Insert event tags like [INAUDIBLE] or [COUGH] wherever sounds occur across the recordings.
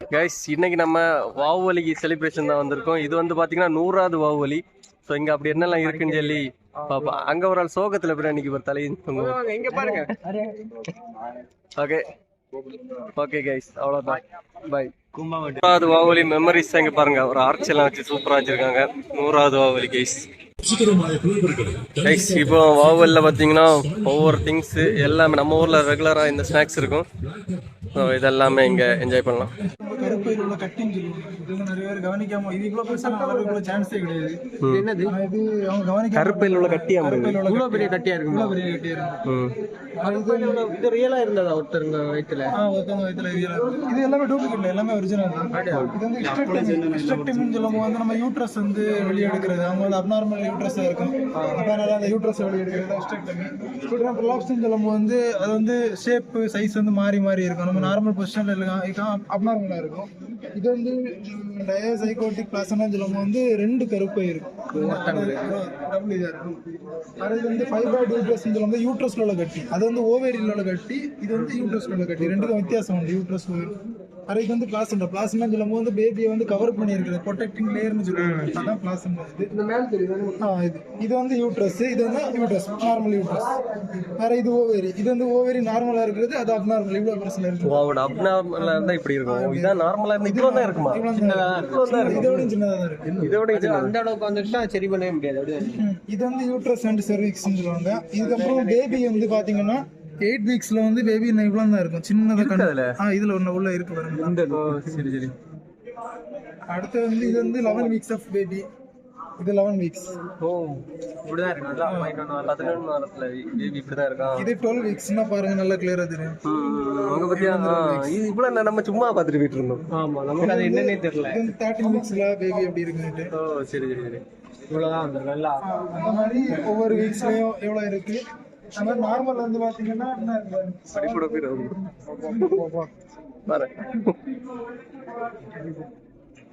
Guys இன்னைக்கு நம்ம வாவுவலிக்கு celebration தான் வந்திருக்கோம். இது வந்து பாத்தீங்கன்னா நூறாவது வாவுவலி. ஸோ இங்க அப்படி என்னெல்லாம் இருக்குன்னு சொல்லி பாப்பா அங்க ஒரு ஆள் சோகத்துல அன்னைக்கு ஒரு பாருங்க. ஓகே ஓகே கைஸ் அவ்வளோதான் பை நூறாவது வாவலி மெமரிஸ் இங்க பாருங்க. ஒரு ஆர்ச் எல்லாம் வச்சு சூப்பரா வச்சிருக்காங்க. நூறாவது வாவலி கைஸ் கைஸ் இப்போ வாவலில் பாத்தீங்கன்னா ஒவ்வொரு திங்ஸ் எல்லாமே நம்ம ஊர்ல ரெகுலரா இந்த ஸ்நாக்ஸ் இருக்கும். ஸோ இதெல்லாமே இங்க என்ஜாய் பண்ணலாம். கருப்பையில் உள்ள கட்டின்னு சொல்லுவாங்க. இதெல்லாம் நிறைய பேர் கவனிக்காம இது இவ்வளவு பெருசா நான் வர்றதுக்குள்ள சான்ஸே கிடையாது. என்னது? இது அவங்க கவனிக்க கருப்பையில் உள்ள கட்டி கருப்பையில் உள்ள இவ்வளவு பெரிய கட்டியா இருக்கு. இவ்வளவு பெரிய கட்டியா இருக்கும் ம். இது ரியலா இருந்ததா ஒருத்தருங்க வயிற்றுல ஆ ஒருத்தவங்க எல்லாம் இருக்கு. இது எல்லாமே டூப்ளிகேட் எல்லாமே ஒரிஜினல் தான். இது வந்து எக்ஸ்ட்ரக்டிவ்னு சொல்லும்போது வந்து நம்ம யூட்ரஸ் வந்து வெளியே எடுக்கிறது அவங்க வந்து அப்நார்மல் யூட்ரஸா இருக்கும். அதனால அந்த யூட்ரஸ் வெளியே எடுக்கிறது எக்ஸ்ட்ரக்டிவ் இப்போ நம்ம ப்ரொலாப்ஸ்னு சொல்லும்போது வந்து அது வந்து ஷேப் சைஸ் வந்து மாறி மாறி இருக்கும். நம்ம நார்மல் பொசிஷன்ல இருக்கலாம் அப்நார்மலா இருக்கும். இது வந்து டயசைகோட்டிக் பிளாஸ்னா சொல்லும்போது வந்து ரெண்டு கருப்பை இருக்கும் டபுள் இதா இருக்கும் அது வந்து ஃபைப்ராய்டு யூட்ரஸ் சொல்லும்போது யூட்ரஸ்ல உள்ள கட்டி அது வந்து ஓவேரியில் உள்ள கட்டி இது வந்து யூட்ரஸ்ல உள்ள கட்டி ரெண்டுக்கும் வித்தியாசம் உண்டு யூட்ரஸ் அதுக்கு வந்து பிளாசண்டா பிளாசண்டா சொல்லும்போது வந்து பேபியை வந்து கவர் பண்ணி இருக்கிறது ப்ரொடெக்டிங் லேயர்னு சொல்லுவாங்க. அதான் பிளாசண்டா இது இந்த மேல தெரியுது? ஆ இது. இது வந்து யூட்ரஸ் இது வந்து யூட்ரஸ் நார்மல் யூட்ரஸ் வேற இது ஓவேரி இது வந்து ஓவேரி நார்மலா இருக்கிறது அது அப்நார்மல் இவ்வளவு பெருசுல இருக்கு. உங்களோட அப்நார்மலா இருந்தா இப்படி இருக்கும். இதான் நார்மலா இருந்தா இவ்வளவு தான் இருக்குமா? இதோட சின்னதா தான் இருக்கு. இதோட இது அந்த அளவுக்கு வந்துட்டுனா சரி பண்ணவே முடியாது. இது வந்து யூட்ரஸ் அண்ட் செர்விக்ஸ்னு சொல்லுவாங்க. இதுக்கப்புறம் பேபி வந்து பாத்தீங்கன்னா எயிட் வீக்ஸ்ல வந்து பேபி இவ்வளோ தான் இருக்கும். சின்னதாக கண்டு ஆ இதுல ஒன்று உள்ள இருக்கு பாருங்க. ஓ, சரி சரி. அடுத்து வந்து இது வந்து லெவன் வீக்ஸ் ஆஃப் பேபி இது லெவன் வீக்ஸ் ஓ இப்படிதான் இருக்கு. நல்லா பதினொன்று வாரத்துல பேபி இப்படிதான் இருக்கான் இது டுவெல் வீக்ஸ்னா பாருங்க நல்லா கிளியரா தெரியும். உங்க பத்தியா இது இவ்வளவு நம்ம சும்மா பாத்துட்டு போயிட்டு இருந்தோம். ஆமா நமக்கு அது என்னன்னே தெரியல. இது வந்து தேர்ட்டின் வீக்ஸ்ல பேபி எப்படி இருக்குன்ட்டு ஓ சரி சரி சரி. இவ்வளவுதான் நல்லா. அந்த மாதிரி ஒவ்வொரு வீக்ஸ்லயும் எவ்வளவு இருக்கு? அந்த மாதிரி நார்மல் வந்து பாத்தீங்கன்னா போயிடும் பாரு.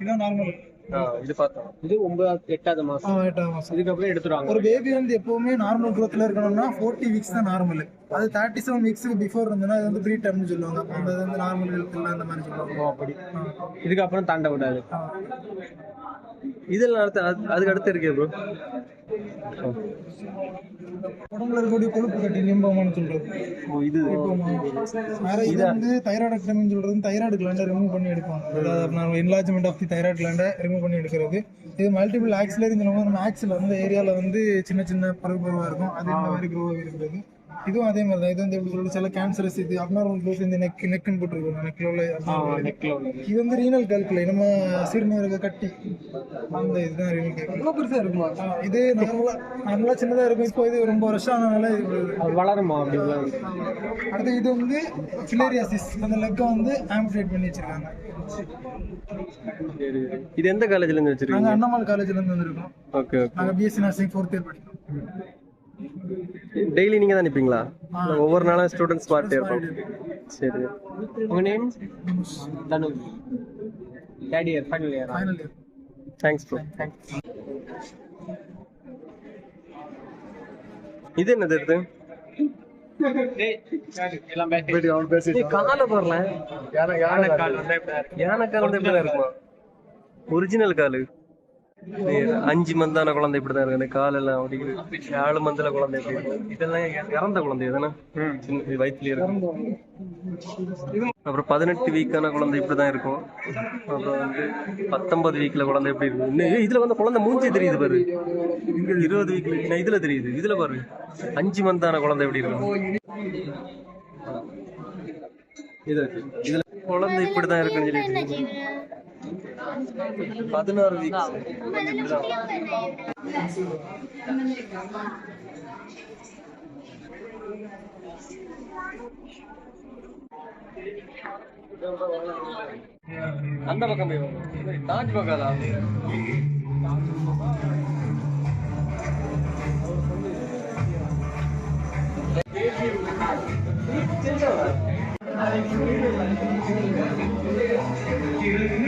இதான் நார்மல் ஆ, இது பார்த்தோம் இது ஒன்பதாவது எட்டாவது ஆ மாசம் எட்டாம் மாசம். இதுக்கப்புறம் எடுத்துருவாங்க ஒரு பேபி வந்து எப்பவுமே நார்மல் குரோத்ல இருக்கணும்னா ஃபோர்ட்டி வீக்ஸ் தான் நார்மல் அது தேர்ட்டி செவன் வீக்ஸ்க்கு பிஃபோர் இருந்ததுன்னா அது வந்து ப்ரீ டர்ம்னு சொல்லுவாங்க. அப்ப அது வந்து நார்மல் ஹெல்த் அந்த மாதிரி சொல்லுவாங்க. அப்படி. இதுக்கப்புறம் தாண்ட விடாது. ஆ. இதெல்லாம் அடுத்து அது- அதுக்கு அடுத்து இருக்கே ப்ரோ உடம்புல இருக்கக்கூடிய கொழுப்பு கட்டி லிம்போமான்னு சொல்றது. ஓ இது. வேற இது வந்து தைராய்டக்டமின்னு சொல்றது தைராய்டு கிளாண்டை ரிமூவ் பண்ணி எடுப்பாங்க. என்லார்ஜ்மெண்ட் ஆஃப் தி தைராய்டு கிளாண்டை ரிமூவ் பண்ணி எடுக்கிறது. இது மல்டிபிள் ஆக்சிலரி நம்ம ஆக்சில் வந்து ஏரியால வந்து சின்ன சின்ன பருவ பருவா இருக்கும். அது இந்த மாதிரி க்ரோ இருக்கிறது. இதுவும் அதே மாதிரி தான். இது வந்து எப்படி சொல்றது? சில கேன்சர்ஸ் இது அப்நார்மல் க்ரோத் இந்த நெக் நெக்குன்னு போட்டுருக்கோம். நெக்ல உள்ள இது. நெக்ல உள்ளது. இது வந்து ரீனல் கல்குலை நம்ம சிறுநீரக கட்டி. அந்த இதுதான் ரீனல் கல்குலை பெருசா இருக்குமா? இது நார்மலா நார்மலா சின்னதா இருக்கும். இப்போ இது ரொம்ப வருஷம் ஆனதுனால இது வளருமா அப்படி அடுத்து இது வந்து ஃபிலேரியாசிஸ் அந்த லெக்கை வந்து ஆம்பிடேட் பண்ணி வச்சிருக்காங்க. இது எந்த காலேஜ்ல இருந்து வச்சிருக்கீங்க? நாங்க அண்ணாமலை காலேஜ்ல இருந்து வந்திருக்கோம். Okay okay. நாங்க பிஎஸ்சி நர்சிங் ஃபோர்த் இயர் படிக்கிறோம் டெய்லி நீங்க தான் நிப்பீங்களா? ஒவ்வொரு நாளும் ஸ்டூடெண்ட்ஸ் பார்ட்டே இருப்பாங்க சரி. உங்க name Tanu third year final year final year thanks bro இது என்னது பேசி காலை பாருல யானை கால். வந்தா இப்படி தான் இருக்கு. யானை கால் வந்து இப்படிதான் இருக்குமா? ஒரிஜினல் காலு. இது அஞ்சு மந்தான குழந்தை இப்படிதான் இருக்கு காலெல்லாம் அப்படிங்குது ஏழு மந்தில குழந்தை இருக்கும் இதெல்லாம் இறந்த குழந்தை தானே? சின்ன வயிற்றுல இருக்கும் அப்புறம் பதினெட்டு வீக்கான குழந்தை இப்படிதான் இருக்கும். அப்புறம் வந்து பத்தொன்பது வீக்ல குழந்தை எப்படி ஏய், இதுல வந்து குழந்தை மூஞ்சி தெரியுது பாரு. இங்க இருபது வீக்ல இதுல தெரியுது. இதுல பாரு. அஞ்சு மந்தான குழந்தை எப்படி இருக்கும்? இது இதுல குழந்தை இப்படிதான் இருக்குன்னு சொல்லிட்டு. பதினோரு வீக்ஸ் அந்த பக்கம் போய் தாஜ் பகாலா Thank.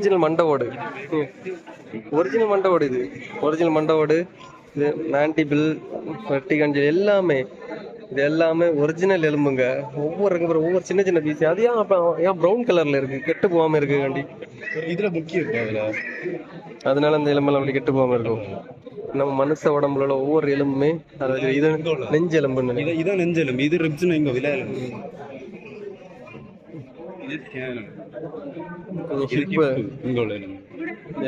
Original மண்டை ஓடு. ஒரிஜினல் மண்டை ஓடு இது. ஒரிஜினல் மண்டை ஓடு. இது மேண்டிபிள் வெட்டிகஞ்சல் எல்லாமே. இது எல்லாமே ஒரிஜினல் எலும்புங்க. ஒவ்வொரு ஒவ்வொரு சின்ன சின்ன பீஸ் அது ஏன் அப்ப ஏன் ப்ரௌன் கலர்ல இருக்கு? கெட்டு போகாம இருக்கு கண்டி இதுல முக்கியம் இருக்கு அதுல? அதனால அந்த எலும்பெல்லாம் அப்படி கெட்டு போகாம இருக்கும். நம்ம மனுஷ உடம்புல உள்ள ஒவ்வொரு எலும்புமே அதாவது இது நெஞ்சு எலும்புன்னு இத இதான் நெஞ்செலும் இது ரிப்ஸ்னு இங்க இது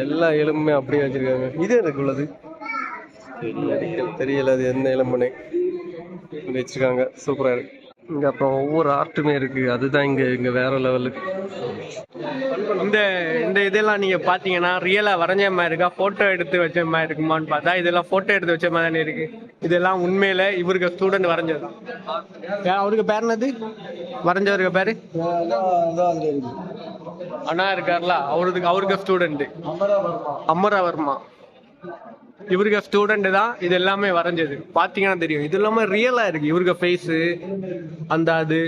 எல்லா எலும்புமே அப்படியே வச்சிருக்காங்க. இது எனக்கு உள்ளது? தெரியல. அது என்ன எலும்புனே. வச்சிருக்காங்க. சூப்பரா இருக்கு. இங்க அப்புறம் ஒவ்வொரு ஆர்ட்டுமே இருக்கு. அதுதான் இங்க இங்க வேற லெவலு இந்த இந்த இதெல்லாம் நீங்க பாத்தீங்கன்னா ரியலா வரைஞ்ச மாதிரி இருக்கா? போட்டோ எடுத்து வச்ச மாதிரி இருக்குமான்னு பார்த்தா இதெல்லாம் போட்டோ எடுத்து வச்ச மாதிரி தானே இருக்கு. இதெல்லாம் உண்மையில இவருக்கு ஸ்டூடெண்ட் வரைஞ்சது அவருக்கு பேர் என்னது? வரைஞ்சவருக்கு பேரு? அண்ணா இருக்கார்ல? அவருக்கு அவருக்கு ஸ்டூடெண்ட் அமரவர்மா. இவருக்கு ஸ்டூடெண்ட் தான் இது எல்லாமே வரைஞ்சது. பாத்தீங்கன்னா தெரியும். இது எல்லாமே ரியலா இருக்கு. இவருக்கு ஃபேஸ் அந்த அது.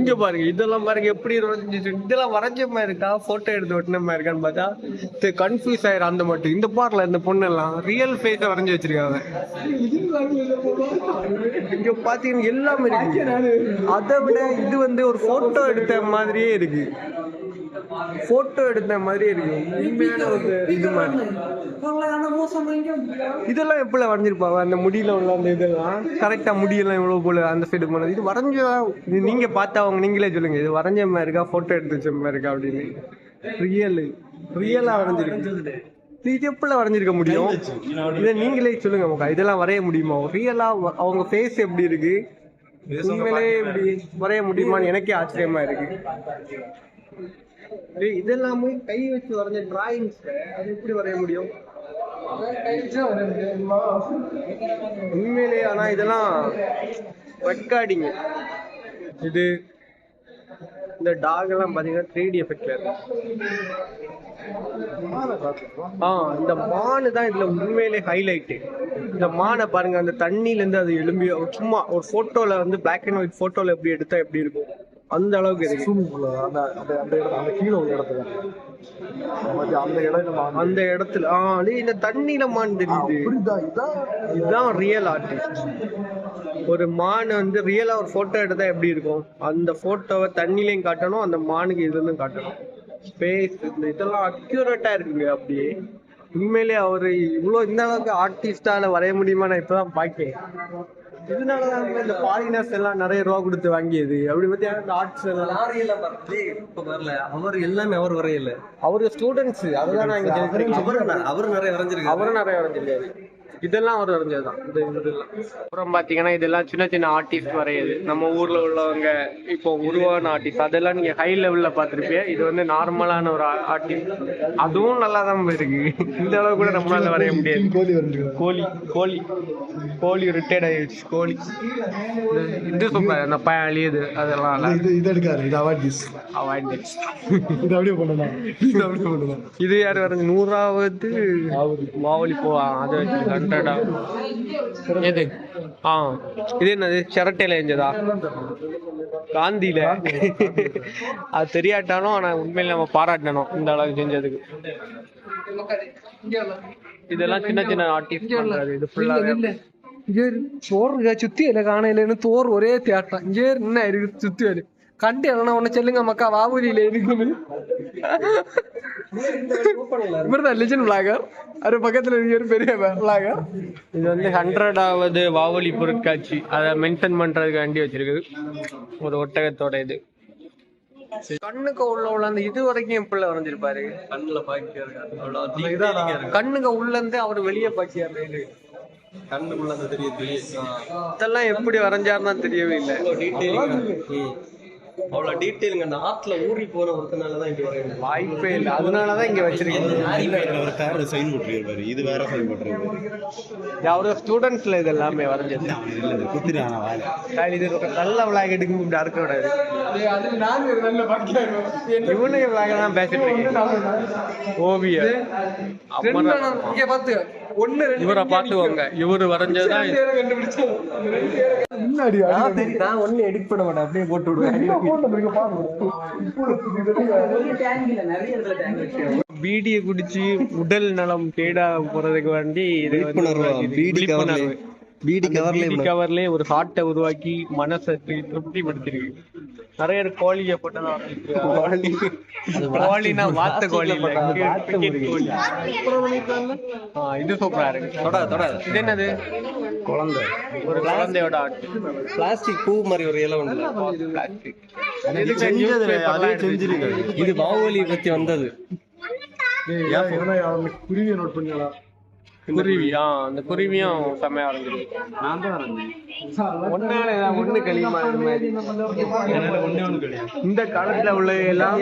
இங்க பாருங்க இதெல்லாம் பாருங்க எப்படி வரைஞ்சிச்சு. இதெல்லாம் வரைஞ்ச மாதிரி இருக்கா? போட்டோ எடுத்து ஒட்டின மாதிரி இருக்கான்னு பார்த்தா கன்ஃபியூஸ் ஆயிரும் அந்த மட்டும். இந்த பார்ட்ல இந்த பொண்ணு எல்லாம் ரியல் ஃபேஸ வரைஞ்சு வச்சிருக்காங்க. இங்க பாத்தீங்கன்னா எல்லாமே இருக்கு. அதை விட இது வந்து ஒரு போட்டோ எடுத்த மாதிரியே இருக்கு. போட்டோ எடுத்த மாதிரியே இருக்கு. உண்மையான ஒரு இது மாதிரி இதெல்லாம் எப்படி வரைஞ்சிருப்பாங்க? அந்த முடியில உள்ள அந்த இதெல்லாம்? கரெக்டா முடியெல்லாம் இவ்வளவு போல அந்த சைடு போனது இது வரைஞ்ச இது நீங்க பார்த்தா அவங்க நீங்களே சொல்லுங்க. இது வரைஞ்ச மாதிரி இருக்கா? போட்டோ எடுத்து வச்ச மாதிரி இருக்கா அப்படின்னு. ரியல் ரியலா வரைஞ்சிருக்கு. இது எப்படி வரைஞ்சிருக்க முடியும்? இதை நீங்களே சொல்லுங்க மக்கா இதெல்லாம் வரைய முடியுமா? ரியலா அவங்க ஃபேஸ் எப்படி இருக்கு? உண்மையிலே இப்படி வரைய முடியுமான்னு எனக்கே ஆச்சரியமா இருக்கு. இதெல்லாமே கை வச்சு வரைஞ்ச டிராயிங்ஸ் அது எப்படி வரைய முடியும்? உண்மையிலே ஆனா இதெல்லாம் ரெக்கார்டிங் இது இந்த டாக் எல்லாம் பாத்தீங்கன்னா த்ரீ டி எஃபெக்ட்ல இருக்கு. ஆ இந்த மானு தான் இதுல உண்மையிலே ஹைலைட் இந்த மானை பாருங்க அந்த தண்ணில இருந்து அது எழும்பி சும்மா ஒரு போட்டோல வந்து பிளாக் அண்ட் ஒயிட் போட்டோல எப்படி எடுத்தா எப்படி இருக்கும்? அந்த அளவுக்கு இருக்கு. அந்த அந்த அந்த அந்த கீழே உள்ள இடத்துல. அந்த இடம் நம்ம அந்த இடத்துல ஆ இந்த தண்ணியில மான் தெரியுது புரியுதா? இதான் இதுதான் ரியல் ஆர்டிஸ்ட் ஒரு மான் வந்து ரியலா ஒரு போட்டோ எடுத்தா எப்படி இருக்கும்? அந்த போட்டோவை தண்ணிலையும் காட்டணும் அந்த மானுக்கு இதுலயும் காட்டணும். ஸ்பேஸ் இந்த இதெல்லாம் அக்யூரேட்டா இருக்குங்க அப்படியே. உண்மையிலே அவரு இவ்வளவு இந்த அளவுக்கு ஆர்டிஸ்டால வரைய முடியுமா நான் இப்பதான் பாக்கேன். இதனாலதான் இந்த ஃபாரினர்ஸ் எல்லாம் நிறைய ரூபா கொடுத்து வாங்கியது. அப்படி பத்தி அந்த ஆர்ட்ஸ் எல்லாம். லாரி எல்லாம் வரல இப்ப வரல அவர் எல்லாமே அவர் வரையல. அவரு ஸ்டூடெண்ட்ஸ் அதெல்லாம் நான் இங்க தெரிஞ்சுக்கிறேன். அவர் அவர் நிறைய வரைஞ்சிருக்காரு. அவரும் நிறைய வரைஞ்சிருக்காரு. இதெல்லாம் அவர் வரைஞ்சதுதான் இந்த இதெல்லாம் அப்புறம் பாத்தீங்கன்னா இதெல்லாம் சின்ன சின்ன ஆர்டிஸ்ட் வரையுது நம்ம ஊர்ல உள்ளவங்க இப்போ உருவான ஆர்டிஸ்ட் அதெல்லாம் நீங்க ஹை லெவல்ல பாத்திருப்பீங்க இது வந்து நார்மலான ஒரு ஆர்டிஸ்ட் அதுவும் நல்லா தான் இருக்கு இந்த அளவு கூட நம்மளால வரைய முடியாது. கோழி கோழி கோழி கோழி ரிட்டையர்ட் ஆயிடுச்சு கோழி. இது- சூப்பர் அந்த பையன் அழியுது அதெல்லாம் இது இது எடுக்காது இது அவாய்ட் திஸ் அவாய்ட் இது அப்படியே பண்ணலாம் இது அப்படியே பண்ணலாம் இது யார் வரைஞ்சு? நூறாவது மாவலி போவா? அதை வச்சு ஹண்ட்ரடா எது? ஆ. இது என்னது? சிரட்டையில செஞ்சதா காந்தியில? அது தெரியாட்டாலும் ஆனா உண்மையில நம்ம பாராட்டணும் இந்த அளவுக்கு செஞ்சதுக்கு. இதெல்லாம் சின்ன சின்ன ஆர்டிஸ்ட் பண்றது. இது ஃபுல்லாவே இங்கே சோறு சுத்தியல காணையிலன்னு தோர் ஒரே தேட்டம் இங்கே என்ன இருக்கு சுத்தியல் கண்டு எல்லாம் உன்ன சொல்லுங்க மக்கா. வாபுலியில விளாகர் பக்கத்துல இருக்கிற பெரிய விளாகர் இது வந்து ஹண்ட்ரடாவது வாவொலி பொருட்காட்சி. அதை மென்ஷன் பண்றதுக்காண்டி வச்சிருக்குது. ஒரு ஒட்டகத்தோட இது. கண்ணுக்கு உள்ள உள்ள அந்த இது வரைக்கும் என் பிள்ளை வரைஞ்சிருப்பாரு. கண்ணுல. கண்ணுக்கு உள்ள இருந்து அவர் வெளியே பாக்கியாரு கண்ணுக்குள்ள அந்த தெரியுது. தெரியுது இதெல்லாம் எப்படி வரைஞ்சாருன்னா தெரியவே இல்லை. அவ்வளோ டீட்டெயிலுங்க அந்த ஆத்துல ஊறி போற ஒருத்தனால தான் இங்க வரையணும் வாய்ப்பே இல்லை. அதனாலதான் இங்க வச்சிருக்கேன் ஒரு கார்ல சைன் போட்டுருக்காரு. இது வேற சைன் போட்டுருக்கு அவரோட ஸ்டூடெண்ட்ஸ்ல இது எல்லாமே வரைஞ்சது. இல்ல குத்துறான சார், இது நல்ல விளாக் எடுக்கும் இப்படி அறுக்க விடாது அது நான் ஒரு நல்ல பாக்கியம் இவனுக்கு விளாக தான் பேசிட்டு இருக்கேன் ஓவிய. இங்க பாத்து ஒண்ணு ரெண்டு இவரை பாத்துக்கோங்க இவரு வரைஞ்சதுதான் இது. முன்னாடி நான் தெரியும் நான் ஒண்ணு எடிட் பண்ண மாட்டேன். அப்படியே போட்டு விடுவேன். பீடியை குடிச்சு உடல் நலம் கேடா போறதுக்கு வேண்டி விழிப்புணர்வு. பீடி கவர்லயே ஒரு ஹார்ட்டை உருவாக்கி மனசை தி- திருப்திப்படுத்திருக்கு நிறைய கோழியை கோழினா வாத்த கோழி ஆ, இது சூப்பரா இருக்கு தொடாத தொடாத இது என்னது குழந்தை ஒரு குழந்தையோட பிளாஸ்டிக் பூ மாதிரி ஒரு இலை ஒன்று பிளாஸ்டிக் இது பாகுபலி பத்தி வந்தது குருவியை நோட் பண்ணலாம் குருவி ஆ அந்த குருவியும் செம்மையா வரைஞ்சிருக்கு நான் தான் வரேன் ஒன்னால ஏதாவது ஒண்ணு கழியுமா இது இந்த காலத்துல உள்ள எல்லாம்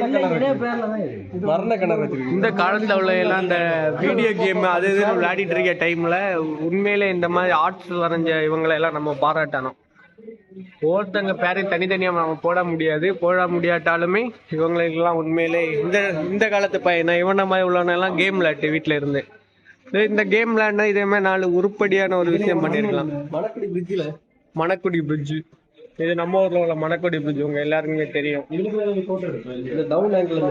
மரண கிணறு வச்சிருக்கு இந்த காலத்துல உள்ள எல்லாம் இந்த வீடியோ கேம் அது இதுன்னு விளையாடிட்டு இருக்க டைம்ல உண்மையிலே இந்த மாதிரி ஆர்ட்ஸ் வரைஞ்ச இவங்களை எல்லாம் நம்ம பாராட்டணும். ஒருத்தங்க பேரையும் தனித்தனியா நம்ம போட முடியாது. போட முடியாட்டாலுமே இவங்களுக்கெல்லாம் உண்மையிலே இந்த இந்த காலத்து பையனை இவன மாதிரி உள்ளவன எல்லாம் கேம் விளையாட்டு வீட்டுல இருந்து. இதே இந்த கேம் விளையாடினா இதே மாதிரி நாலு உருப்படியான ஒரு விஷயம் பண்ணிருக்கலாம். மணக்குடி பிரிட்ஜில் மணக்குடி பிரிட்ஜ் இது நம்ம ஊர்ல உள்ள மணக்குடி பிரிட்ஜ் உங்க எல்லாருக்குமே தெரியும். இந்த டவுன் ஆங்கிள்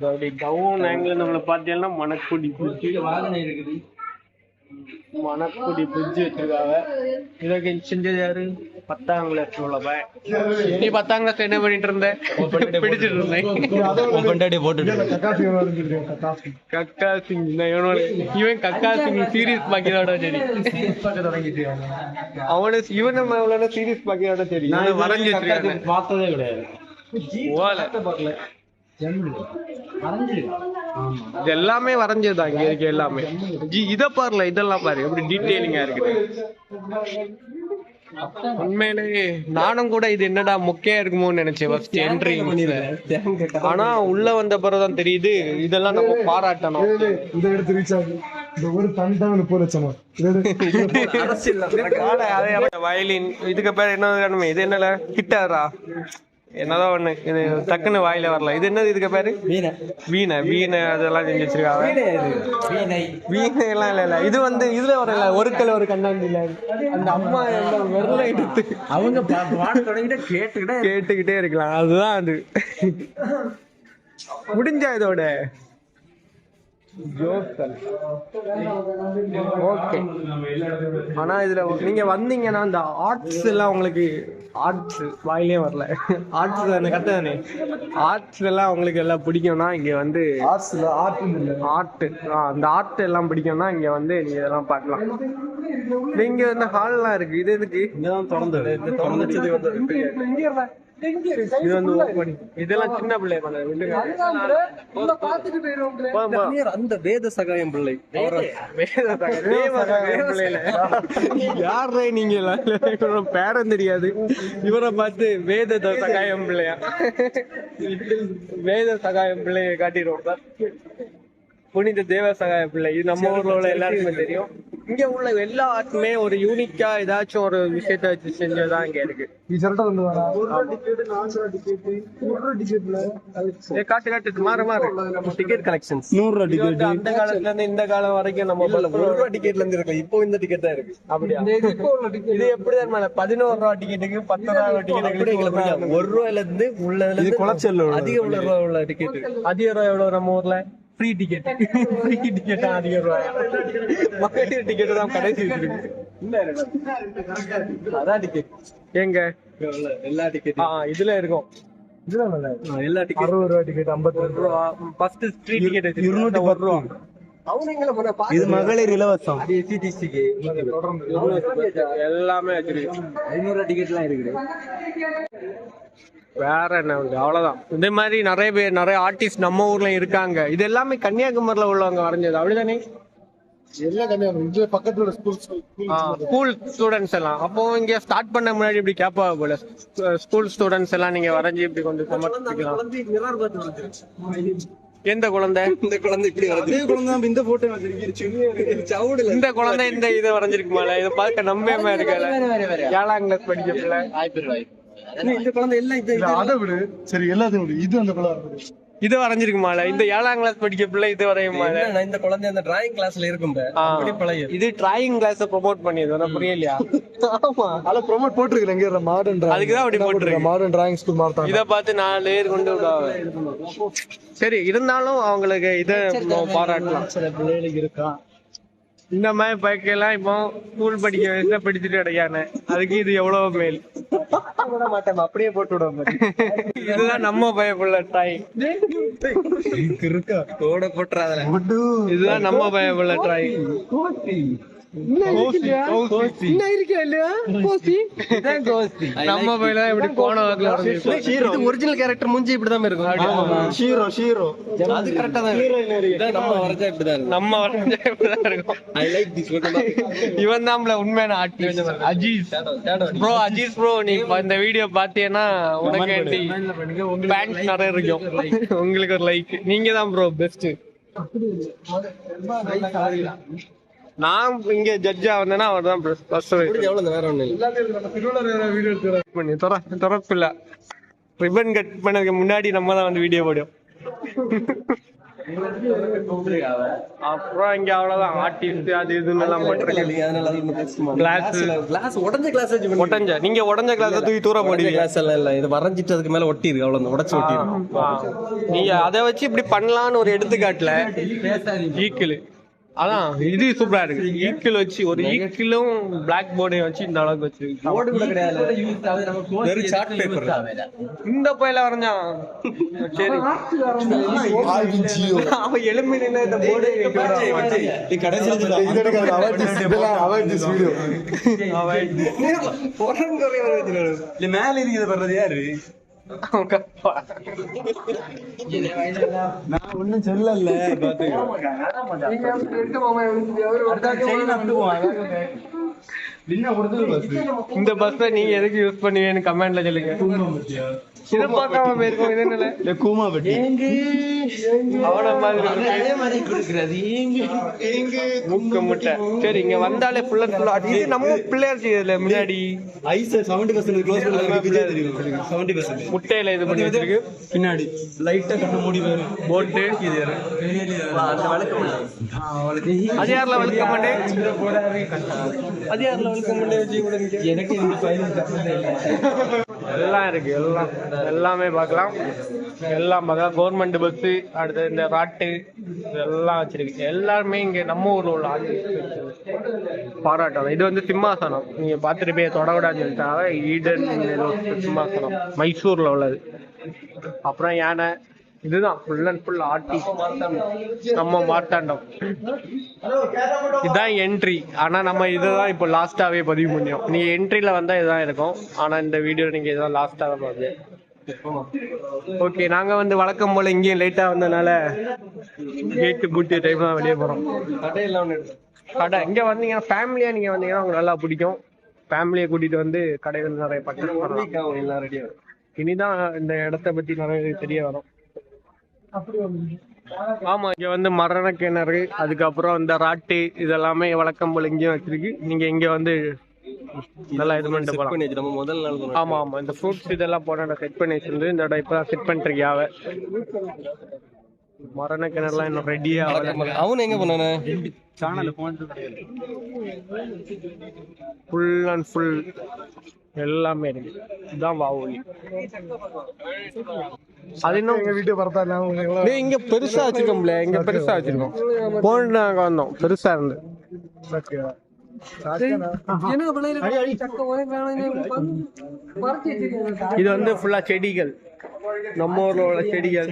அப்படி டவுன் ஆங்கிள் நம்மள பாத்தீங்கன்னா மணக்குடி பிரிட்ஜ் மணக்குடி பிரிட்ஜ் வச்சிருக்காங்க. இதற்கு செஞ்சது யாரு? பத்தாம் கிளாஸ் உள்ள பையன். நீ பத்தாம் கிளாஸ் என்ன பண்ணிட்டு இருந்த? பிடிச்சிட்டு இருந்தேன். கக்கா சிங் இவன் கக்கா சிங் சீரியஸ் பாக்கியதோட சரி அவன இவன் நம்ம எவ்வளவு சீரியஸ் பாக்கியதோட சரி வரைஞ்சு பார்த்ததே கிடையாது. ஓலை. இது எல்லாமே வரைஞ்சதுதான் இங்க இருக்க எல்லாமே. ஜி இத பாருல இதெல்லாம் பாரு எப்படி டீடைலிங்கா இருக்குது. உண்மையிலேயே நானும் கூட இது என்னடா மொக்கையா இருக்குமோன்னு நினைச்சேன் ஃபர்ஸ்ட் என்ட்ரி ஆனா உள்ள வந்த பிறகுதான் தெரியுது இதெல்லாம் நம்ம பாராட்டணும். இதை எடுத்து ரீச் ஆகும் இந்த ஒரு முப்பது [LAUGHS] லட்சமா வயலின் இதுக்கு பேர் என்ன இது என்னல? கிட்டாரா? என்னதான் ஒண்ணு இது டக்குன்னு வாயில வரல. இது என்னது இதுக்கு பேரு? வீணை. வீணை அதெல்லாம் செஞ்சு வச்சிருக்காங்க. வீணை எல்லாம் இல்ல இல்ல. இது வந்து இதுல வரல ஒரு கல் ஒரு கண்ணாண்டி இல்ல. அந்த அம்மா விரல எடுத்து அவங்க பாட தொடங்கிட்ட கேட்டுக்கிட்டே கேட்டுக்கிட்டே இருக்கலாம். அதுதான் அது. முடிஞ்சா இதோட. ஓகே. ஆனா இதுல நீங்க வந்தீங்கன்னா அந்த ஆர்ட்ஸ் எல்லாம் உங்களுக்கு ஆர்ட்ஸ் வாயிலே வரல. ஆர்ட்ஸ் தானே கரெக்ட் தானே? ஆர்ட்ஸ் எல்லாம் உங்களுக்கு எல்லாம் பிடிக்கும்னா இங்க வந்து ஆர்ட்ஸ்ல ஆர்ட் இல்ல. ஆர்ட் அந்த ஆர்ட் எல்லாம் பிடிக்கும்னா இங்க வந்து நீங்க இதெல்லாம் பார்க்கலாம். இங்க வந்து ஹால்லாம் இருக்கு. இது எதுக்கு? இங்கதான் திறந்தது. திறந்துச்சது வந்து இது வந்து open. இதெல்லாம் சின்ன பிள்ளை. அந்த வேத சகாயம் பிள்ளை. வேத? சகாயம். பிள்ளையில. யார்ரா நீங்க பேரன் தெரியாது. இவரை பார்த்து வேத சகாயம் பிள்ளையா? [LAUGHS] வேத சகாயம் பிள்ளையை காட்டிடுவோம் புனித தேவ பிள்ளை. இது நம்ம ஊர்ல உள்ள எல்லாருக்குமே தெரியும். இங்க உள்ள எல்லா ஆர்ட்டுமே ஒரு யூனிக்கா ஏதாச்சும் ஒரு விஷயத்த வச்சு செஞ்சதா இங்க இருக்கு. காட்டு காட்டு மாற மாறு. டிக்கெட் கலெக்ஷன் நூறு டிக்கெட் அந்த காலத்துல இருந்து இந்த காலம் வரைக்கும் நம்ம ஒரு ரூபா டிக்கெட்ல இருந்து இருக்கு. இப்போ இந்த டிக்கெட் தான் இருக்கு. அப்படியா? இது எப்படி தான் பதினோரு ரூபா டிக்கெட்டுக்கு பத்து ரூபா டிக்கெட்டுக்கு ஒரு ரூபாயில இருந்து உள்ளதுல அதிக உள்ள ரூபா உள்ள டிக்கெட் அதிக ரூபா எவ்வளவு நம்ம ஊர்ல? ஃப்ரீ டிக்கெட் ஃப்ரீ டிக்கெட் அதிக ரூபாய். மகளிர் டிக்கெட் தான் கடைசி வச்சிருக்கு அதான் டிக்கெட் எங்க? எல்லா டிக்கெட் ஆ இதுல இருக்கும். எல்லா டிக்கெட் அறுபது ரூபா டிக்கெட் ஐம்பத்தி ரூபா. ஃபர்ஸ்ட் ஃப்ரீ டிக்கெட் இருநூத்தி ஒரு ரூபா. இது மகளிர் இலவசம். எல்லாமே ஐநூறு டிக்கெட்லாம் இருக்குது. வேற என்ன உண்டு அவ்வளவுதான். இதே மாதிரி நிறைய பேர் நிறைய ஆர்டிஸ்ட் நம்ம ஊர்ல இருக்காங்க. இது எல்லாமே கன்னியாகுமரியில உள்ளவங்க வரைஞ்சது. அப்படிதானே? ஸ்கூல் ஸ்கூல் ஸ்டூடெண்ட்ஸ் எல்லாம். அப்போ இங்க ஸ்டார்ட் பண்ண முன்னாடி இப்படி கேப்பா போல. ஸ்கூல் ஸ்டூடெண்ட்ஸ் எல்லாம் நீங்க வரைஞ்சி இப்படி கொஞ்சம் சமர்ப்பிக்கலாம் எந்த குழந்தை? இந்த குழந்தை இப்படி அதே குழந்தை இந்த போட்டோ வச்சிருக்கீங்க சவுடுல. இந்த குழந்தை இந்த இதை வரைஞ்சிருக்குமால? இதை பார்க்க நம்பியமா இருக்கல ஏழாம் கிளாஸ் படிக்க பிள்ளை. இந்த குழந்தை எல்லாம் இது அதை விடு. சரி எல்லாத்தையும் விடு. இது அந்த குழந்தை. இது வரைஞ்சிருக்குமால? இந்த ஏழாம் கிளாஸ் படிக்க பிள்ளை இது வரையுமால? என்னன்னா, இந்த குழந்தை அந்த டிராயிங் கிளாஸ்ல இருக்கும் ஆ. அப்படி பழைய. இது டிராயிங் கிளாஸ் ப்ரோமோட் பண்ணியது. புரியலையா? ஆமா. அதுல ப்ரோமோட் போட்டிருக்கேன் எங்க மாடர்ன் அதுக்குதான் அப்படி போட்டிருக்கு. மாடர்ன் டிராயிங் ஸ்கூல் மார்த்தாங்க இத பார்த்து நாலு பேர் கொண்டு சரி இருந்தாலும் அவங்களுக்கு இத பாராட்டலாம். சில பிள்ளைகளுக்கு இருக்கா? இந்த மாதிரி பைக்கெல்லாம் இப்போ ஸ்கூல் படிக்க வயசுல படிச்சுட்டு கிடைக்கானே அதுக்கு இது எவ்வளவு மேல். விட மாட்டேன் அப்படியே போட்டு விடுவோம் இதுதான் நம்ம பயப்புள்ள ட்ரை இருக்கா கோட போட்டுறாத. இதுதான் நம்ம பயப்புள்ள ட்ரை ஒரிஜினல் கேரக்டர் மூஞ்சி இப்படிதான் இருக்கும் ஷீரோ ஷீரோ அது கரெக்டா தான் நம்ம வரைஞ்சா இப்படிதான் இருக்கும் நம்ம வரைஞ்ச இப்படிதான் இருக்கும் ஐ லைக் திஸ் இவன் தான் உண்மையான artist Aziz bro Aziz bro நீ இந்த வீடியோ பாத்தீங்கன்னா உனக்கு பேண்ட் நிறைய இருக்கும் உங்களுக்கு ஒரு லைக் நீங்க தான் ப்ரோ பெஸ்ட் நான் இங்க ஜட்ஜா வந்தேன்னா அவர் தான் ஃபர்ஸ்ட் எவ்வளவு வேற ஒண்ணு இல்ல. பண்ணி திறப்பில்ல. ரிப்பன் கட் பண்ணதுக்கு முன்னாடி நம்ம தான் வந்து வீடியோ போடும் அப்புறம் இங்க அவ்வளவுதான். ஆர்டிஸ்ட் அது இதுன்னு எல்லாம் கிளாஸ் உடஞ்ச கிளாஸ் உடஞ்ச. நீங்க உடஞ்ச கிளாஸ் தூக்கி தூரம் போடுவீங்க. கிளாஸ் எல்லாம் இல்ல. இது வரைஞ்சிட்டு அதுக்கு மேல ஒட்டி இருக்கு. அவ்வளவு உடச்சு ஒட்டி. நீங்க அதை வச்சு இப்படி பண்ணலாம்னு ஒரு எடுத்துக்காட்டுல ஈக்கிள். அதான் இது சூப்பரா இருக்கு ஈக்கிள் வச்சு ஒரு ஈக்கிளும் பிளாக் போர்டையும் வச்சு இந்த அளவுக்கு வச்சு இந்த பையில வரைஞ்சான் சரி அவன் எலும்பி நின்று இந்த போர்டு மேல இருக்கிறது வர்றது யாரு நான் ஒண்ணும் சொல்லல இந்த பஸ் நீங்க எதுக்கு யூஸ் பண்ணுவீங்கன்னு கமெண்ட்ல சொல்லுங்க. இதை பார்க்காம போயிருக்கோம் இது என்னல கூமாபட்டி அவன மாதிரி முக்க முட்டை சரி இங்க வந்தாலே ஃபுல் அண்ட் ஃபுல் இது நம்ம பிள்ளையார் செய்யல முன்னாடி. ஐஸ் செவன்டி பர்சன்ட் க்ளோஸ் பண்ணி விஜய் தெரியும் முட்டையில இது பண்ணி வச்சிருக்கு. பின்னாடி. லைட்டா கண்ணு மூடி அந்த வழக்கம் அது யாரில் அது யாரில் கூட நிக்க. எனக்கு இந்த எல்லாம் இருக்கு எல்லாம். எல்லாமே பார்க்கலாம். எல்லாம் பார்க்கலாம். கவர்மெண்ட் பஸ் அடுத்து இந்த ராட்டு இதெல்லாம் வச்சிருக்கு. எல்லாருமே இங்க நம்ம ஊர்ல உள்ள பாராட்டம் இது வந்து சிம்மாசனம். நீங்க பார்த்துட்டு போய் தொடவிடான்னு சொல்லிட்டாங்க ஈடன் சிம்மாசனம். மைசூர்ல உள்ளது. அப்புறம் யானை. இதுதான் ஃபுல் அண்ட் ஃபுல் ஆர்டிஸ்ட் நம்ம மார்த்தாண்டம் இதான் என்ட்ரி ஆனா நம்ம இதுதான் இப்போ லாஸ்டாவே பதிவு பண்ணியோம் நீங்க என்ட்ரில வந்தா இதுதான் இருக்கும். ஆனா இந்த வீடியோ நீங்க இதான் லாஸ்டா தான் பாருங்க ஓகே நாங்க வந்து வழக்கம் போல இங்கேயும் லேட்டா வந்தனால கேட்டு பூட்டிய டைம் தான் வெளியே போறோம். கடையெல்லாம் ஒண்ணு இருக்கு. கடை. இங்க வந்தீங்கன்னா ஃபேமிலியா நீங்க வந்தீங்கன்னா உங்களுக்கு நல்லா பிடிக்கும். ஃபேமிலியை கூட்டிட்டு வந்து கடைகள் நிறைய பக்கம் இனிதான் இந்த இடத்த பத்தி நிறைய தெரிய வரும். ஆமா இங்க வந்து மரண கிணறு அதுக்கப்புறம் இந்த ராட்டு இதெல்லாமே வழக்கம் போல இங்கேயும் வச்சிருக்கு. நீங்க இங்க வந்து நல்லா இது பண்ணிட்டு செட் போலாம். பண்ணி வச்சு நம்ம முதல் நாள். ஆமா ஆமா. இந்த ஃப்ரூட்ஸ் இதெல்லாம் போன செட் பண்ணி வச்சிருந்து இந்த இடம் இப்பதான் செட் பண்ணிருக்கியாவ மரண கிணறுலாம் இன்னும் ரெடியா அவன் எங்க போனானே ஃபுல் அண்ட் ஃபுல் எல்லாமே இருக்கு. இதுதான் வாவொலி அது இன்னும் எங்க வீட்டு பரத்தா இங்க பெருசா வச்சிருக்கோம்ல இங்க பெருசா வச்சிருக்கோம். போன நாங்க வந்தோம். பெருசா இருந்து. இது? வந்து ஃபுல்லா செடிகள். நம்ம ஊர்ல உள்ள செடிகள்.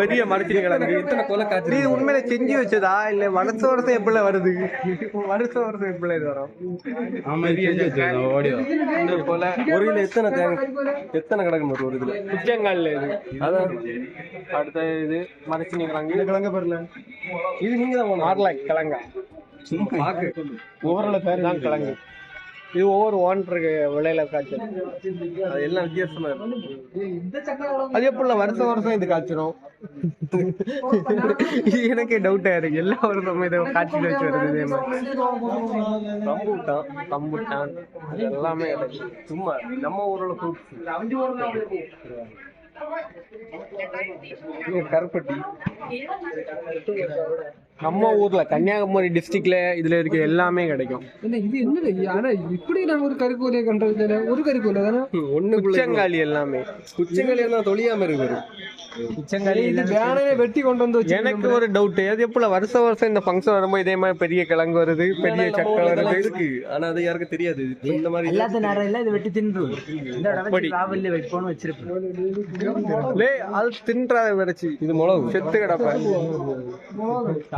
பெரிய மரத்தினி கிழங்கு எத்தனை கொலை காய்ச்சி இது உண்மையில செஞ்சு வச்சதா? இல்ல வருஷ வருஷம் எப்படி வருது? வருஷ வருஷம் எப்படி இது வரும்? ஆமா இது செஞ்சு வச்சிருந்தோம் ஓடி வா. இந்த கொலை. ஒரு கிலோ எத்தனை தேங்க எத்தனை கிடக்கும் ஒரு ஒரு இதுல? உச்சங்கல்ல இது. அதான். அடுத்த இது மரத்தினி கிழங்கு. கிழங்க பெறல இது நீங்க தான் போகணும் மாரல கிழங்கா. ஒவ்வொரு பேர் தான் கிழங்கு. இது ஒவ்வொரு ஓன்றது விலையில காய்ச்சல் அது எல்லாம் வித்தியாசமா இருக்கும். அது எப்படி வருஷம் வருஷம் இது காய்ச்சிரும். எனக்கே டவுட்டா இருக்கு. எல்லா வருஷமும் இதை காய்ச்சி வச்சு வருது இதே மாதிரி. ரம்பூட்டான் கம்புட்டான் இது எல்லாமே கிடைக்கும் சும்மா நம்ம ஊரோட ஃப்ரூட்ஸ் கருப்பட்டி. நம்ம ஊர்ல கன்னியாகுமரி டிஸ்ட்ரிக்ட்ல இதுல இருக்க எல்லாமே கிடைக்கும். என்ன இது என்ன ஆனா இப்படி நாங்க ஒரு கறிக்கோலையை கண்டது. ஒரு கறிக்கோலை தானே? ஒண்ணுக்குள்ள உச்சங்காலி எல்லாமே. குச்சங்களி எல்லாம் தொழியாம இருக்கு இது வேணையே வெட்டி கொண்டு வந்து எனக்கு ஒரு டவுட் அது எப்பல வருஷ வருஷம் இந்த ஃபங்க்ஷன் வரும்போது இதே மாதிரி பெரிய கிழங்கு வருது பெரிய சக்கை வருது. இருக்கு. ஆனா அது யாருக்கும் தெரியாது. இந்த மாதிரி எல்லாத்த நேரம் இல்ல இது வெட்டி தின்று. இந்த அப்படி. டிராவல்ல வைப்போம்னு வச்சிருப்பேன். லே அது தின்றாத விரைச்சி இது மிளகு. செத்து கிடப்ப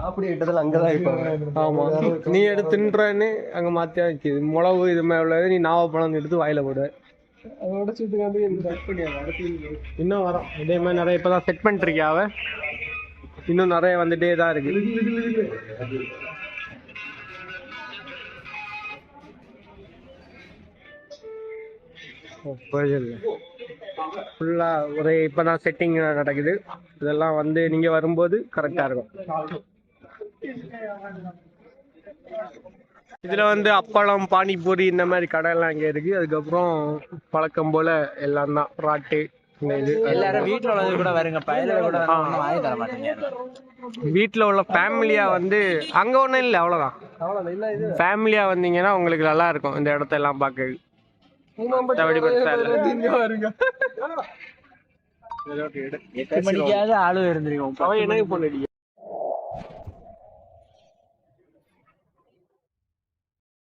சாப்பிட விட்டதில் அங்கதான் இருப்பாங்க. ஆமா. நீ எடுத்து தின்றன்னு அங்க மாத்தியா வைக்கிது. மிளகு இது மாதிரி உள்ளது நீ நாவப்பழம் எடுத்து வாயில போடு. கட் பண்ணியாங்க அடுத்து இன்னும் வரும். இதே மாதிரி நிறைய இப்பதான் செட் பண்ணிட்டு அவ? இன்னும் நிறைய வந்துட்டே தான் இருக்கு. ஃபுல்லா ஒரே இப்பதான் செட்டிங் நடக்குது. இதெல்லாம் வந்து நீங்க வரும்போது கரெக்டா இருக்கும். இதுல வந்து அப்பளம் பானிபூரி இந்த மாதிரி கடை எல்லாம் இங்க இருக்கு. அதுக்கப்புறம் பழக்கம் போல எல்லாம் தான். ராட்டு இந்த இது. எல்லாரும் வீட்டுல உள்ளது கூட வருங்க. பயல கூட ஒண்ணும் வாங்கி தர மாட்டீங்க. வீட்டில் உள்ள ஃபேமிலியா வந்து அங்க ஒன்றும் இல்லை அவ்வளோதான் ஃபேமிலியா வந்தீங்கன்னா உங்களுக்கு நல்லா இருக்கும். இந்த இடத்த எல்லாம் பார்க்க. எட்டு மணிக்காவது ஆளு இருந்திருக்கோம். அவன் எனக்கு பொண்ணு